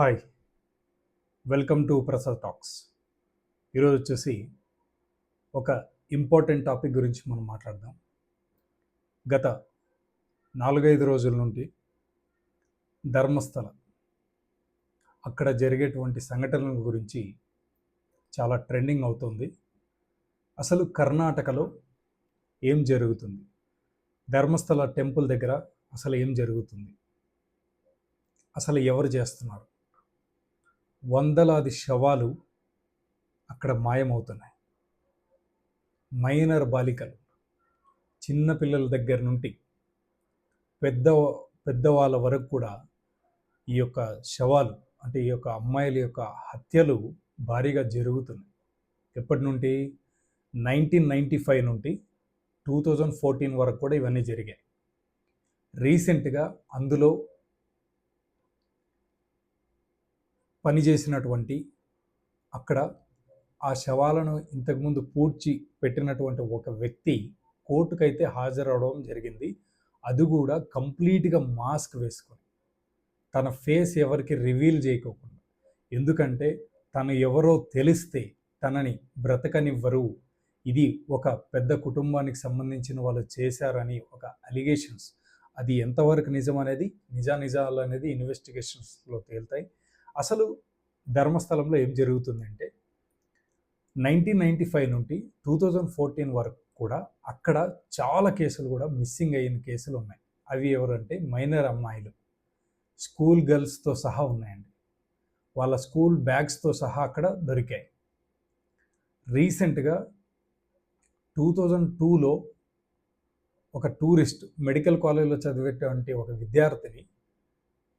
Hi. Welcome to Prasad talks. ఈరోజు వచ్చేసి ఒక ఇంపార్టెంట్ టాపిక్ గురించి మనం మాట్లాడదాం. గత నాలుగైదు రోజుల నుండి ధర్మస్థల అక్కడ జరిగేటువంటి సంఘటనల గురించి చాలా ట్రెండింగ్ అవుతుంది. అసలు కర్ణాటకలో ఏం జరుగుతుంది? ధర్మస్థల టెంపుల్ దగ్గర అసలు ఏం జరుగుతుంది? అసలు ఎవరు చేస్తున్నారు? వందలాది శవాలు అక్కడ మాయమవుతున్నాయి. మైనర్ బాలికలు చిన్నపిల్లల దగ్గర నుండి పెద్ద పెద్దవాళ్ళ వరకు కూడా ఈ యొక్క శవాలు అంటే ఈ యొక్క అమ్మాయిల యొక్క హత్యలు భారీగా జరుగుతున్నాయి. ఎప్పటి నుండి? నైన్టీన్ నైంటీ ఫైవ్ నుండి టూ థౌజండ్ ఫోర్టీన్ వరకు కూడా ఇవన్నీ జరిగాయి. రీసెంట్గా అందులో పనిచేసినటువంటి అక్కడ ఆ శవాలను ఇంతకుముందు పూడ్చి పెట్టినటువంటి ఒక వ్యక్తి కోర్టుకైతే హాజరవడం జరిగింది. అది కూడా కంప్లీట్గా మాస్క్ వేసుకొని. తన ఫేస్ ఎవరికి రివీల్ చేయకోకుండా. ఎందుకంటే తను ఎవరో తెలిస్తే తనని బ్రతకనివ్వరు. ఇది ఒక పెద్ద కుటుంబానికి సంబంధించిన వాళ్ళు చేశారని ఒక అలిగేషన్స్ అది ఎంతవరకు నిజం అనేది నిజానిజాలు అనేది ఇన్వెస్టిగేషన్స్లో తేలుతాయి. అసలు ధర్మస్థలంలో ఏం జరుగుతుందంటే నైన్టీన్ నైంటీ ఫైవ్ నుండి టూ థౌజండ్ ఫోర్టీన్ వరకు కూడా అక్కడ చాలా కేసులు కూడా మిస్సింగ్ అయిన కేసులు ఉన్నాయి. అవి ఎవరంటే మైనర్ అమ్మాయిలు. స్కూల్ గర్ల్స్తో సహా ఉన్నాయండి. వాళ్ళ స్కూల్ బ్యాగ్స్తో సహా అక్కడ దొరికాయి. రీసెంట్గా టూ థౌజండ్ టూలో ఒక టూరిస్ట్ మెడికల్ కాలేజ్లో చదివేటువంటి ఒక విద్యార్థిని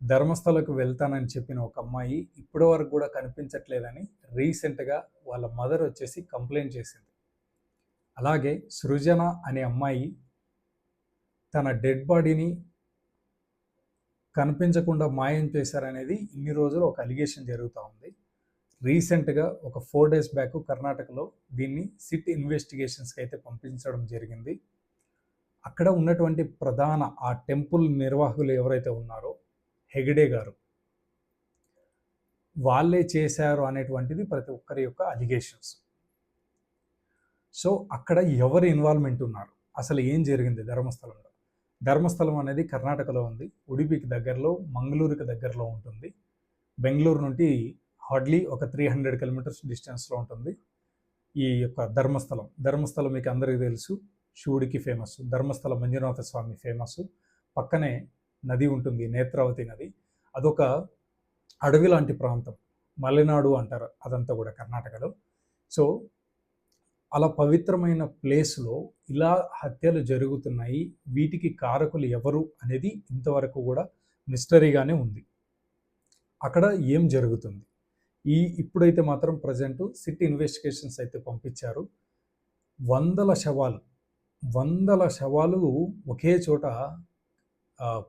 ధర్మస్థలకు వెళ్తానని చెప్పిన ఒక అమ్మాయి ఇప్పటి వరకు కూడా కనిపించట్లేదని రీసెంట్గా వాళ్ళ మదర్ వచ్చేసి కంప్లైంట్ చేసింది. అలాగే సృజన అనే అమ్మాయి తన డెడ్ బాడీని కనిపించకుండా మాయం చేశారనేది ఇన్ని రోజులు ఒక అలిగేషన్ జరుగుతూ ఉంది. రీసెంట్గా ఒక ఫోర్ డేస్ బ్యాక్ కర్ణాటకలో దీన్ని సిట్ ఇన్వెస్టిగేషన్స్కి అయితే పంపించడం జరిగింది. అక్కడ ఉన్నటువంటి ప్రధాన ఆ టెంపుల్ నిర్వాహకులు ఎవరైతే ఉన్నారో హెగడే గారు. వాళ్ళే చేశారు అనేటువంటిది ప్రతి ఒక్కరి యొక్క అలిగేషన్స్. సో అక్కడ ఎవరు ఇన్వాల్వ్మెంట్ ఉన్నారు? అసలు ఏం జరిగింది ధర్మస్థలంలో? ధర్మస్థలం అనేది కర్ణాటకలో ఉంది. ఉడిపికి దగ్గరలో మంగళూరుకి దగ్గరలో ఉంటుంది. బెంగళూరు నుండి హార్డ్లీ ఒక త్రీ హండ్రెడ్ కిలోమీటర్స్ డిస్టెన్స్లో ఉంటుంది. ఈ యొక్క ధర్మస్థలం. ధర్మస్థలం మీకు అందరికీ తెలుసు. శివుడికి ఫేమస్ ధర్మస్థల మంజునాథ స్వామి ఫేమస్ పక్కనే నది ఉంటుంది నేత్రావతి నది. అదొక అడవి లాంటి ప్రాంతం. మలెనాడు అంటారు అదంతా కూడా కర్ణాటకలో. సో అలా పవిత్రమైన ప్లేస్లో ఇలా హత్యలు జరుగుతున్నాయి. వీటికి కారకులు ఎవరు అనేది ఇంతవరకు కూడా మిస్టరీగానే ఉంది. అక్కడ ఏం జరుగుతుంది? ఈ ఇప్పుడైతే మాత్రం ప్రజెంట్ సిటీ ఇన్వెస్టిగేషన్స్ అయితే పంపించారు. వందల శవాలు వందల శవాలు ఒకే చోట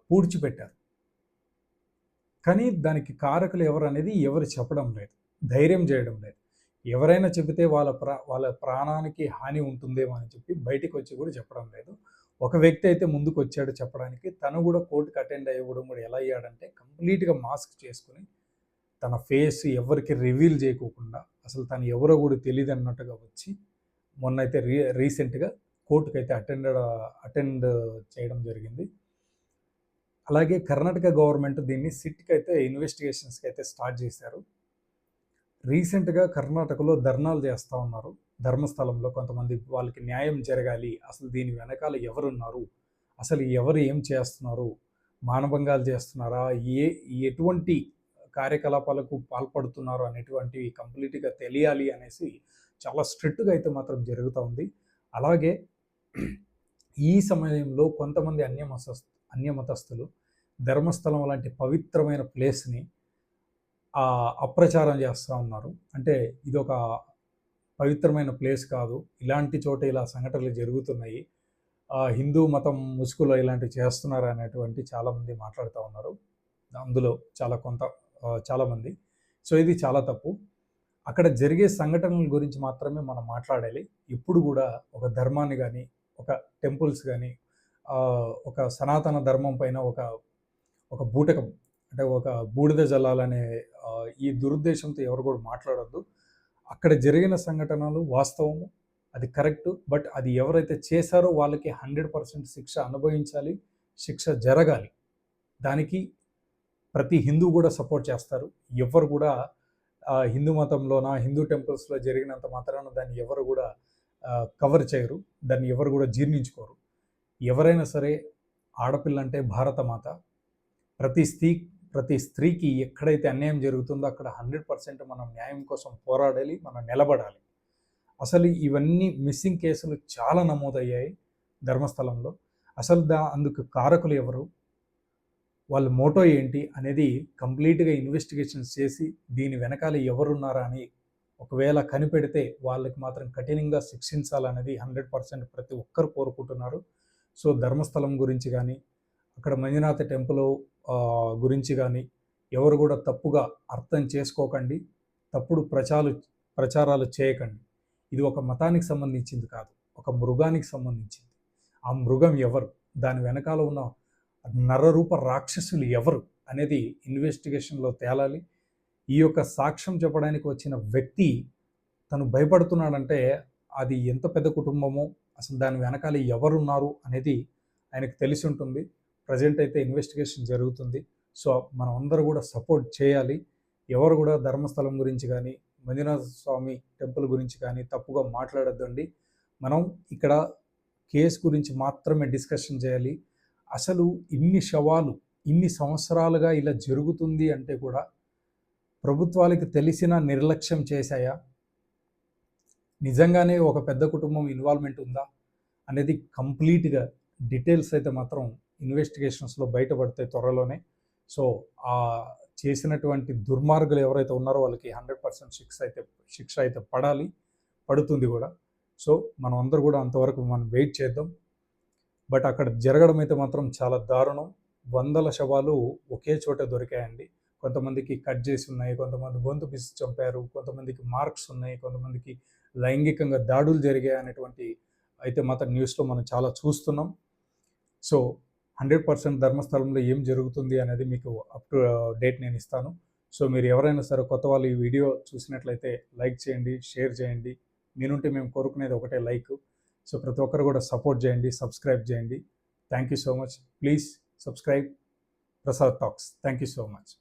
పూడ్చిపెట్టారు. కానీ దానికి కారకులు ఎవరు అనేది ఎవరు చెప్పడం లేదు ధైర్యం చేయడం లేదు. ఎవరైనా చెబితే వాళ్ళ ప్రా వాళ్ళ ప్రాణానికి హాని ఉంటుందేమో అని చెప్పి బయటికి వచ్చి కూడా చెప్పడం లేదు. ఒక వ్యక్తి అయితే ముందుకు వచ్చాడు చెప్పడానికి తను కూడా కోర్టుకు అటెండ్ అయ్యడం కూడా ఎలా అయ్యాడంటే కంప్లీట్గా మాస్క్ చేసుకుని తన ఫేస్ ఎవరికి రివీల్ చేయకోకుండా అసలు తను ఎవరో కూడా తెలియదు అన్నట్టుగా వచ్చి మొన్నైతే రీ రీసెంట్గా కోర్టుకు అయితే అటెండ్ అటెండ్ చేయడం జరిగింది. అలాగే కర్ణాటక గవర్నమెంట్ దీన్ని సిట్కి అయితే ఇన్వెస్టిగేషన్స్కి అయితే స్టార్ట్ చేశారు. రీసెంట్గా కర్ణాటకలో ధర్నాలు చేస్తూ ఉన్నారు. ధర్మస్థలంలో కొంతమంది వాళ్ళకి న్యాయం జరగాలి అసలు దీని వెనకాల ఎవరున్నారు అసలు ఎవరు ఏం చేస్తున్నారు మానభంగాలు చేస్తున్నారా ఏ ఎటువంటి కార్యకలాపాలకు పాల్పడుతున్నారు అనేటువంటివి కంప్లీట్గా తెలియాలి అనేసి చాలా స్ట్రిక్ట్గా అయితే మాత్రం జరుగుతూ ఉంది. అలాగే ఈ సమయంలో కొంతమంది అన్యమత అన్యమతస్థులు ధర్మస్థలం లాంటి పవిత్రమైన ప్లేస్ని అప్రచారం చేస్తూ ఉన్నారు. అంటే ఇది ఒక పవిత్రమైన ప్లేస్ కాదు. ఇలాంటి చోట ఇలా సంఘటనలు జరుగుతున్నాయి. హిందూ మతం ముసుగులో ఇలాంటివి చేస్తున్నారు అనేటువంటి చాలామంది మాట్లాడుతూ ఉన్నారు. అందులో చాలా కొంత చాలామంది. సో ఇది చాలా తప్పు. అక్కడ జరిగే సంఘటనల గురించి మాత్రమే మనం మాట్లాడాలి. ఇప్పుడు కూడా ఒక ధర్మాన్ని కానీ ఒక టెంపుల్స్ కానీ ఒక సనాతన ధర్మం పైన ఒక ఒక బూటకం అంటే ఒక బూడిద జల్లాలనే ఈ దురుద్దేశంతో ఎవరు కూడా మాట్లాడొద్దు. అక్కడ జరిగిన సంఘటనలు వాస్తవము అది కరెక్ట్ బట్ అది ఎవరైతే చేశారో వాళ్ళకి హండ్రెడ్ పర్సెంట్ శిక్ష అనుభవించాలి శిక్ష జరగాలి. దానికి ప్రతి హిందూ కూడా సపోర్ట్ చేస్తారు. ఎవరు కూడా హిందూ మతంలోన హిందూ టెంపుల్స్లో జరిగినంత మాత్రాన దాన్ని ఎవరు కూడా కవర్ చేయరు. దాన్ని ఎవరు కూడా జీర్ణించుకోరు. ఎవరైనా సరే ఆడపిల్ల అంటే భారతమాత. ప్రతి స్త్రీ ప్రతి స్త్రీకి ఎక్కడైతే అన్యాయం జరుగుతుందో అక్కడ హండ్రెడ్ పర్సెంట్ మనం న్యాయం కోసం పోరాడాలి మనం నిలబడాలి. అసలు ఇవన్నీ మిస్సింగ్ కేసులు చాలా నమోదయ్యాయి ధర్మస్థలంలో. అసలు దా అందుకు కారకులు ఎవరు? వాళ్ళ మోటో ఏంటి అనేది కంప్లీట్గా ఇన్వెస్టిగేషన్స్ చేసి దీని వెనకాల ఎవరున్నారా అని ఒకవేళ కనిపెడితే వాళ్ళకి మాత్రం కఠినంగా శిక్షించాలనేది హండ్రెడ్ పర్సెంట్ ప్రతి ఒక్కరు కోరుకుంటున్నారు. సో ధర్మస్థలం గురించి కానీ అక్కడ మంజునాథ టెంపుల్ గురించి కానీ ఎవరు కూడా తప్పుగా అర్థం చేసుకోకండి. తప్పుడు ప్రచారాలు ప్రచారాలు చేయకండి. ఇది ఒక మతానికి సంబంధించింది కాదు ఒక మృగానికి సంబంధించింది. ఆ మృగం ఎవరు? దాని వెనకాల ఉన్న నరరూప రాక్షసులు ఎవరు అనేది ఇన్వెస్టిగేషన్లో తేలాలి. ఈ యొక్క సాక్ష్యం చెప్పడానికి వచ్చిన వ్యక్తి తను భయపడుతున్నాడంటే అది ఎంత పెద్ద కుటుంబమో అసలు దాని వెనకాల ఎవరున్నారు అనేది ఆయనకు తెలిసి ఉంటుంది. ప్రజెంట్ అయితే ఇన్వెస్టిగేషన్ జరుగుతుంది. సో మనం అందరూ కూడా సపోర్ట్ చేయాలి. ఎవరు కూడా ధర్మస్థలం గురించి కానీ మంజునాథ స్వామి టెంపుల్ గురించి కానీ తప్పుగా మాట్లాడద్దండి. మనం ఇక్కడ కేసు గురించి మాత్రమే డిస్కషన్ చేయాలి. అసలు ఇన్ని శవాలు ఇన్ని సంవత్సరాలుగా ఇలా జరుగుతుంది అంటే కూడా ప్రభుత్వాలకు తెలిసిన నిర్లక్ష్యం చేశాయా? నిజంగానే ఒక పెద్ద కుటుంబం ఇన్వాల్వ్మెంట్ ఉందా అనేది కంప్లీట్గా డీటెయిల్స్ అయితే మాత్రం ఇన్వెస్టిగేషన్స్లో బయటపడతాయి త్వరలోనే. సో ఆ చేసినటువంటి దుర్మార్గులు ఎవరైతే ఉన్నారో వాళ్ళకి హండ్రెడ్ పర్సెంట్ శిక్ష అయితే శిక్ష అయితే పడాలి పడుతుంది కూడా. సో మనం అందరూ కూడా అంతవరకు మనం వెయిట్ చేద్దాం. బట్ అక్కడ జరగడం అయితే మాత్రం చాలా దారుణం. వందల శవాలు ఒకే చోట దొరికాయండి. కొంతమందికి కట్ చేసి ఉన్నాయి కొంతమంది గొంతు పిసి చంపారు కొంతమందికి మార్క్స్ ఉన్నాయి కొంతమందికి లైంగికంగా దాడులు జరిగాయి అనేటువంటి అయితే మాత్రం న్యూస్లో మనం చాలా చూస్తున్నాం. సో హండ్రెడ్ పర్సెంట్ ధర్మస్థలంలో ఏం జరుగుతుంది అనేది మీకు అప్ టు డేట్ నేను ఇస్తాను. సో మీరు ఎవరైనా సరే కొత్త వాళ్ళు ఈ వీడియో చూసినట్లయితే లైక్ చేయండి షేర్ చేయండి. మీ నుండి మేము కోరుకునేది ఒకటే లైక్. సో ప్రతి ఒక్కరు కూడా సపోర్ట్ చేయండి సబ్స్క్రైబ్ చేయండి. Thank you so much. Please subscribe Prasad talks. Thank you so much.